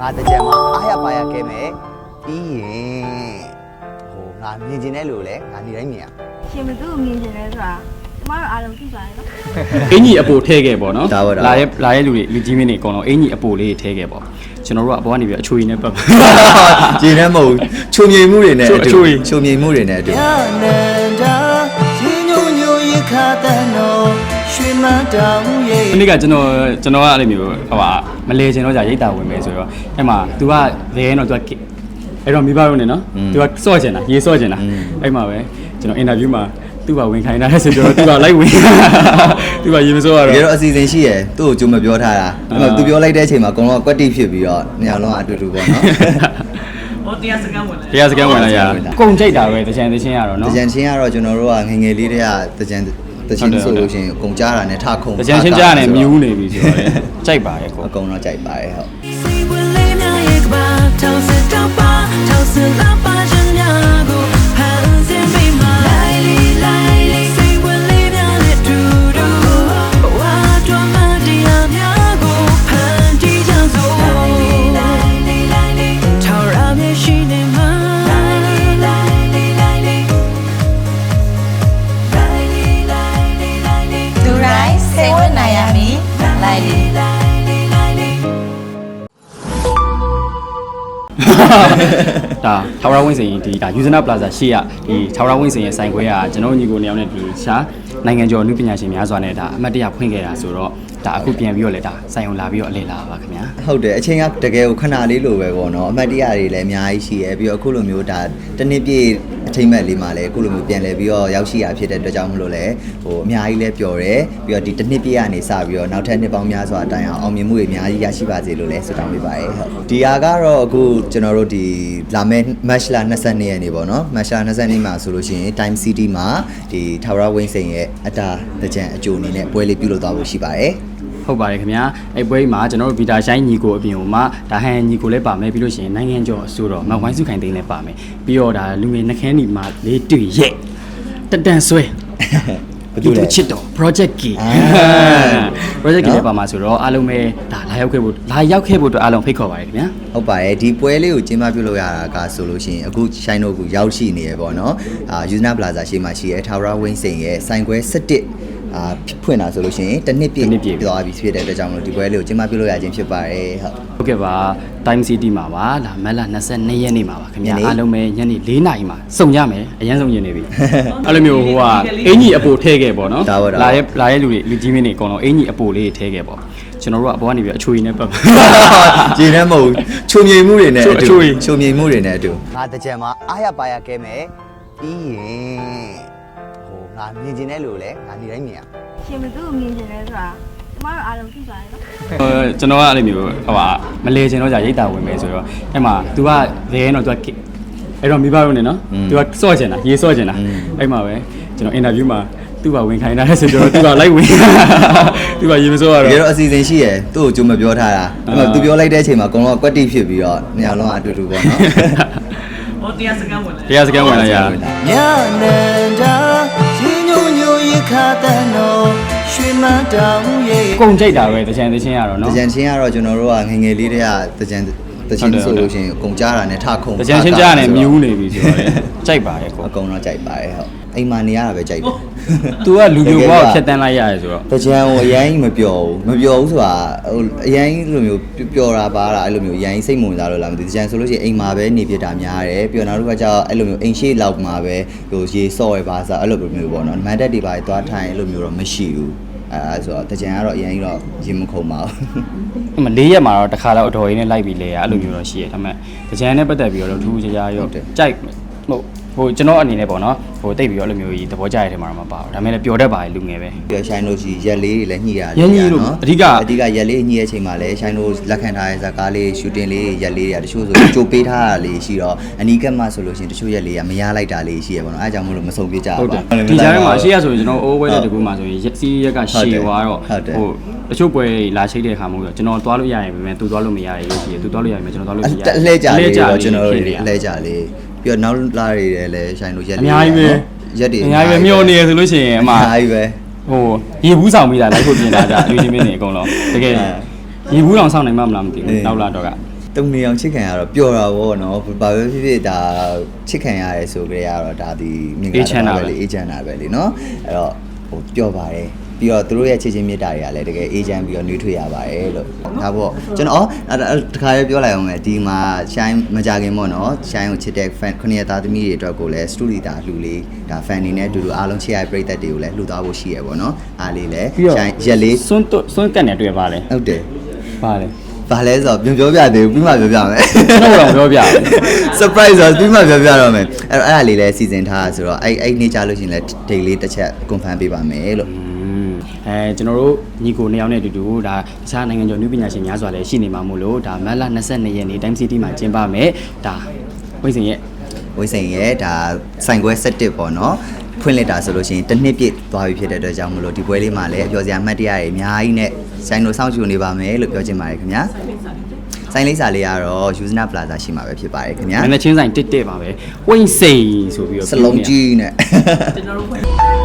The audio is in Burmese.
ငါတကြံမှာအားရပါရခဲ့မယ်ပြီးရင်ဟိုငါမြင်ကျင်တဲ့လူလဲငါနေတိုင်းမြင်ရရှင်ဘသူ့ကိုမြင်ကျင်လဲဆိုတာကျမတို့အားလုံးသိပါတယ်နော်အင်ကြီးအပိုထဲခဲ့ပေါ့နော်ဒါပါဒါပါလာရဲ့လာရဲ့လူတွေလူကြီးမင်းတွေအကုန်လုံးအင်ကြီးအပိုလေးထဲခဲ့ပေါ့ကျွန်တော်တို့ကအပေါ်ကနေပြီးအချွေနဲ့ပတ်ကျင်းနေမဟုတ်ချုံမြိန်မှုတွေနဲ့အတူချုံချုံချုံမြိန်မှုတွေနဲ့အတူ ရနန္ဒာရှင်ညိုညိုရခါတန်တော်ရွှေမန်းတောင်ရဲ့ ဒီနေ့ကကျွန်တော်ကျွန်တော်ကအဲ့လိုမျိုးဟိုဟာမလဲချင်တော့じゃရိတ်တာဝင်မယ်ဆိုတော့အဲ့မှာ तू ကလဲရင်တော့ तू ကအဲ့တော့မိဘတို့နေနော် तू ကစော့ချင်တာရေးစော့ချင်တာအဲ့မှာပဲကျွန်တော်အင်တာဗျူးမှာသူ့ဘာဝင်ခိုင်းတာလဲဆိုတော့ तू ကလိုက်ဝင် तू ကရေးမစော့ရ တ တော့ ကယ်တော့အစီအစဉ်ရှိရယ်သူ့ကိုကြုံမပြောထားတာအဲ့တော့ အာ သူပြောလိုက်တဲ့အချိန်မှာအကုန်လုံးကကွက်တိဖြစ်ပြီးတော့နေရာလုံးကအတူတူပေါ့နော် တရားစကန်ဝင်လာရကုန်ကြိတ်တာပဲတချင်တချင်ရတော့ တ နော် ကြံချင်းကတော့ကျွန်တော်တို့ကငယ်ငယ်လေးတည်းကတကြံတချင်း ဟု တ်တယ်ဆိုလို့ရှိရင်အကုန်ကြားတာနဲ့ထခုံတချင်ချင်းကြားနေမြူးနေပြီဆိုတော့လေကြိုက်ပါရဲ့ကိုအကုန်တော့ကြိုက်ပါတယ်ဟုတ် ဒါထာဝရဝင်းစင်ဒီဒါယူဇနာပလာဇာရှေ့ကဒီထာဝရဝင်းစင်ရဲ့ဆိုင်ခွဲကကျွန်တော်ညီကိုနေအောင်နဲ့ဒီရှားနိုင်ငံကျော်အမှုပညာရှင်များစွာနဲ့ဒါအမတ်တရဖွင့်ခဲ့တာဆိုတော့ဒါအခုပြန်ပြီးတော့လေဒါဆိုင်အောင်လာပြီးတော့အလေလာပါခင်ဗျာဟုတ်တယ်အချိန်ကတကယ်ကိုခဏလေးလိုပဲပေါ့နော်အမှတ်တရတွေလည်းအများကြီးရှိရယ်ပြီးတော့အခုလိုမျိုးဒါတစ်နှစ်ပြည့် အထိမ့်မဲ့လေးမှာလည်းအခုလိုမျိုးပြန်လဲပြီးတော့ရောက်ရှိရဖြစ်တဲ့အတွက်ကြောင့်မလို့လဲဟိုအများကြီးလဲပျော်တယ်ပြီးတော့ဒီတစ်နှစ်ပြည့်ကနေစပြီးတော့နောက်ထပ်နှစ်ပေါင်းများစွာအတိုင်းအောင်အောင်မြင်မှုတွေအများကြီးရရှိပါစေလို့လဲဆုတောင်းပေးပါရယ်ဟုတ်ဒီဟာကတော့အခုကျွန်တော်တို့ဒီလာမယ့် match လာ22ရက်နေ့ပေါ့နော် match လာ22မှာဆိုလို့ရှိရင် time city မှာဒီထာဝရဝင်းစိန်ရဲ့အတာတကြံအကျိုးအနေနဲ့ပွဲလေးပြုလုပ်သွားဖို့ရှိပါတယ် ဟုတ်ပါတယ်ခင်ဗျာအဲ့ပွဲမှာကျွန်တော်တို့ဗီတာရှိုင်းညီကိုအပြင်ဟိုမှာဒါဟန်ညီကိုလည်းပါမယ်ပြီးလို့ရှိရင်နိုင်ငံကျော်အစိုးတော့မဝိုင်းစုခိုင်သိန်းလည်းပါမယ်ပြီးတော့ဒါလူငယ်နှခမ်းညီမှာလေးတွေ့ရဲ့တက်တန်ဆွဲဘာတူလဲချစ်တော့ project key အာ project key နော်လည်းပါမှာဆိုတော့အားလုံးပဲဒါလာရောက်ခဲ့ဖို့လာရောက်ခဲ့ဖို့အတွက်အားလုံးဖိတ်ခေါ်ပါတယ်ခင်ဗျာဟုတ်ပါတယ်ဒီပွဲလေးကိုကျင်းပပြုလုပ်ရတာကဆိုလို့ရှိရင်အခုရှိုင်းတို့ကရောက်ရှိနေရပေါ့နော်အာယူဇနာပလာဇာရှေ့မှာရှိရဲထာဝရဝင်းစိန်ရဲ့စိုင်ခွဲ17 အာဖွင့်တာဆိုလို့ရှိရင်တစ်နှစ်ပြည့်တစ်နှစ်ပြည့်သွားပြီဖြစ်တဲ့အတွက်ကြောင့်မလို့ဒီပွဲလေးကိုကျင်းပပြုလုပ်ရခြင်းဖြစ်ပါတယ်ဟုတ်ဟုတ်ကဲ့ပါ time city မှာပါလာမက်လာ22ရက်နေ့မှာပါခင်ဗျာညနေအားလုံးပဲညနေ4နာရီမှာစုံကြမယ်အရင်ဆုံးညနေပြီအဲ့လိုမျိုးဟိုကအင်ကြီးအပိုထဲခဲ့ပေါ့နော်ဒါပါဒါပါလာရဲ့လာရဲ့လူတွေလူကြီးမင်းတွေအကုန်လုံးအင်ကြီးအပိုလေးထဲခဲ့ပေါ့ကျွန်တော်တို့ကအပေါ်ကနေပြီးအချွေနဲ့ပတ်ကျင်းနေမဟုတ်ချုံမြိန်မှုတွေနဲ့အချုံတူချုံချုံမြိန်မှုတွေနဲ့အတူငါတကြံမှာအားရပါရခဲ့မယ်ပြီးရင်ဟို ငါမြင်ကျင်တဲ့လူလဲငါနေတိုင်းမြင်ရ ရှင်ဘသူ့ကိုမြင်ကျင်လဲဆိုတာကျမတို့အားလုံးသိပါတယ်နော် ဟိုကျွန်တော်ကအဲ့လိုမျိုးဟိုဟာမလဲချင်တော့じゃရိတ်တာဝင်မယ်ဆိုတော့အဲ့မှာ तू ကလဲရင်တော့ तू ကအဲ့တော့မိဘတို့နေနော် तू ကစော့ချင်တာရေးစော့ချင်တာအဲ့မှာပဲကျွန်တော်အင်တာဗျူးမှာသူ့ဘာဝင်ခိုင်းတာလဲဆိုတော့ तू ကလိုက်ဝင် तू ကရေးမစော့ရ တ တော့ ကယ်တော့အစီအစဉ်ရှိရယ်သူ့ကိုကြုံမပြောထားတာအဲ့တော့ အာ သူပြောလိုက်တဲ့အချိန်မှာအကုန်လုံးကကွက်တိဖြစ်ပြီးတော့နေရာလုံးကအတူတူပေါ့နော် တရားစကန်ဝင်လာရ ညနန္ဒာရှင်ညိုညိုရ ခါတန်တော်ရွှေမန်းတောင်ရဲ့ ကုန်ကြိတ်တာပဲတချင်တချင်ရတော့တနော်ကြံချင်းကတော့ကျွန်တော်တို့ကငယ်ငယ်လေးတည်းကတကြံ တချင်းဟုတ်တယ်ဆိုလို့ရှိရင်အကုန်ကြားတာနဲ့ထခုံတချင်ချင်းကြားနေမြူးနေပြီဆိုတော့လေကြိုက်ပါရဲ့ကိုအကုန်တော့ကြိုက်ပါတယ်ဟုတ်အိမ်မှာနေရတာပဲကြိုက်တယ် तू ကလူမျိုးဘောဖြတ်တန်းလိုက်ရတယ်ဆိုတော့တကြံကိုအရင်ကြီးမပျော်ဘူးမပျော်ဘူးဆိုတာဟိုအရင်ကြီးလိုမျိုးပျော်တာပါတာအဲ့လိုမျိုးအရင်ကြီးစိတ်ဝင်စားလို့လားမသိဘူးတကြံဆိုလို့ရှိရင်အိမ်မှာပဲနေပြတာများတယ်ပြီးတော့နောက်တစ်ခါကျတော့အဲ့လိုမျိုးအိမ်ရှိလောက်မှာပဲဟိုရေစော့ရပါစားအဲ့လိုမျိုးပေါ့နော်မန်တက်တွေပါသွားထိုင်အဲ့လိုမျိုးတော့မရှိဘူး အဲအဲဆိုတော့တကြံကတော့အရင်ကြီးတော့ရင်မခုန်ပါဘူးအမလေးရက်မှာတော့တစ်ခါတော့အတော်ရင်းနဲ့လိုက်ပြီးလဲရအဲ့လိုမျိုးတော့ရှိရဒါပေမဲ့တကြံနဲ့ပတ်သက်ပြီးတော့ထူးထူးခြားခြားရောဟုတ်တယ်ကြိုက်ဟုတ် ဟိုကျွန်တော်အနေနဲ့ပေါ့နော်ဟိုတိတ်ပြီးတော့အဲ့လိုမျိုးကြီးသဘောကျရတဲ့မှာတော့မပါဘူးဒါပေမဲ့လည်းပျော်တတ်ပါတယ်လူငယ်ပဲပြီးတော့ရှိုင်းလို့ရှိရက်လေးတွေလည်းညှိရတယ်ရက်ညှိလို့အဓိကအဓိကရက်လေးညှိရဲ့အချိန်မှာလည်းရှိုင်းလို့လက်ခံထားတဲ့ဇာကားလေးရှူတင်လေးရက်လေးတွေတချို့ဆိုကြိုပေးထားတာလေးရှိတော့အနီးကပ်မှဆိုလို့ရှိရင်တချို့ရက်လေးကမရလိုက်တာလေးရှိရပါတော့အဲအကြောင့်မလို့မဆုံးပြကြဟုတ်ပါတယ်ဒီကြားထဲမှာရှေ့ရဆိုရင်ကျွန်တော်အိုးဝဲတဲ့တကူမှာဆိုရင်စီးရက်ကရှည်သွားတော့ဟုတ်တယ်ဟိုတချို့ပွဲတွေလာချိတ်တဲ့အခါမျိုးတော့ကျွန်တော်သွားလို့ရရင်ပဲသူသွားလို့မရရင်ရှိရသူသွားလို့ရရင်ကျွန်တော်သွားလို့မရအလှည့်ကြလေးတော့ကျွန်တော်တို့ဖြစ်နေအလှည့်ကြလေး ပြီးတော့နောက်လာတွေလည်းရှိုင်းလို့ရက်အလေးများကြီးပဲရက်တွေအများကြီးပဲမျောနေရဆိုလို့ရှိရင်အအမများကြီးပဲဟိုရေဘူးဆောင်ပြီးတာလိုက်ဖို့ပြင်လာကြလူချင်းမင်းတွေအကုန်လုံးတကယ်အဲရေဘူးအောင်ဆောင်နိုင်မှမလားမသိဘူးနောက်လာတော့ကတုံနေအောင်ချစ်ခံရတော့ပျော်တာဗောနော်ဘာပဲဖြစ်ဖြစ်ဒါချစ်ခံရတယ်ဆိုကြရတော့ဒါဒီမြင်ကြတာပဲလေအေးချမ်းတာပဲလေနော်အဲ့တော့ဟိုပျော်ပါတယ် ပြီးတော့သူတို့ရဲ့ချစ်ချင်းမြတ်တာတွေကလည်းတကယ်အေးချမ်းပြီးတော့နှွေးထွေရပါတယ်လို့ဒါပေါ့ကျွန်တော်အော်အဲ့တခါလေးပြောလိုက်အောင်မယ်ဒီမှာရှိုင်းမကြခင်ပေါ့နော်ရှိုင်းကိုချစ်တဲ့ fan ခုနှစ်ရက်သားသမီးတွေအတွက်ကိုလည်းစတူဒီတာလှူလေးဒါ fan တွေနဲ့အတူတူအားလုံးချစ်ရတဲ့ပရိသတ်တွေကိုလည်းလှူသွားဖို့ရှိရပေါ့နော်အားလေးလည်းပြီးတော့ရှိုင်းရက်လေးစွန်းတွစွန်းကတ်နေတွေ့ပါလေဟုတ်တယ်ပါလေဘာလဲဆိုတော့ပြန်ပြောပြသေးဘူးပြီးမှပြောပြမယ်ကျွန်တော်ကတော့ပြောပြတယ် surprise ဆိုတော့ပြီးမှပြောပြတော့မယ်အဲ့တော့အဲ့ဒါလေးလည်းစီစဉ်ထားတာဆိုတော့အဲ့အဲ့နေကြလို့ရှိရင်လည်း day လေးတစ်ချက် confirm ပေးပါမယ်လို့ အဲကျွန်တော်တို့ညီကိုနှစ်ယောက်နဲ့အတူတူဒါတခြားနိုင်ငံကျော်နုပညာရှင်များစွာလည်းရှိနေမှာမို့လို့ဒါမတ်လ22ရက်နေ့ Time City မှာကျင်းပမယ်ဒါဝိဇ္ဇင်ရဲ့ဝိစိန်ရဲ့ဒါဆိုင်ခွဲ7ပေါ့နော်ဖွင့်လက်တာဆိုလို့ရှိရင်တစ်နှစ်ပြည့်သွားပြီဖြစ်တဲ့အတွက်ကြောင့်မလို့ဒီပွဲလေးမှာလည်းအပြောစရာအမှတ်တရတွေအများကြီးနဲ့ဆိုင်တို့စောင့်ကြည့်နေပါမယ်လို့ပြောချင်ပါတယ်ခင်ဗျာဆိုင်လိပ်စာလေးကတော့ Usna Plaza ရှိမှာပဲဖြစ်ပါတယ်ခင်ဗျာမင်းချင်းဆိုင်တစ်တစ်ပါပဲဝိမ့်စိန်ဆိုပြီးတော့စလုံးကြီးနဲ့ကျွန်တော်တို့